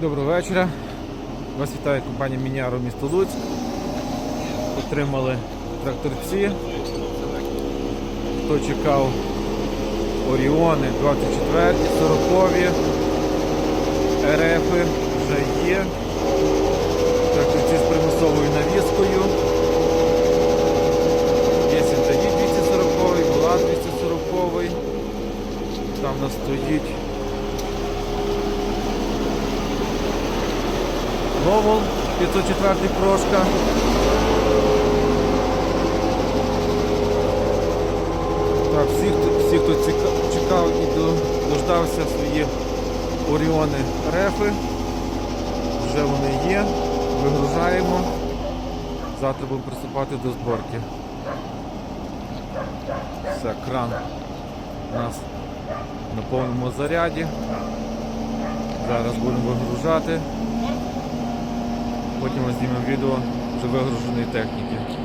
Доброго вечора. Вас вітає компанія Міняру місто Луцьк. Отримали тракторці. Хто чекав Оріони 24, 40, РФ вже є. Тракторці з примусовою навіскою. Є Сінтаї 240, була 240. Там у нас стоїть Новол 504 прошка. Так, всі, всі, хто чекав і дождався свої Оріони рефи, вже вони є. Вигружаємо. Завтра будемо приступати до зборки. Все, кран у нас на повному заряді. Зараз будемо вигружати. Потім знімемо відео вже вигруженої техніки.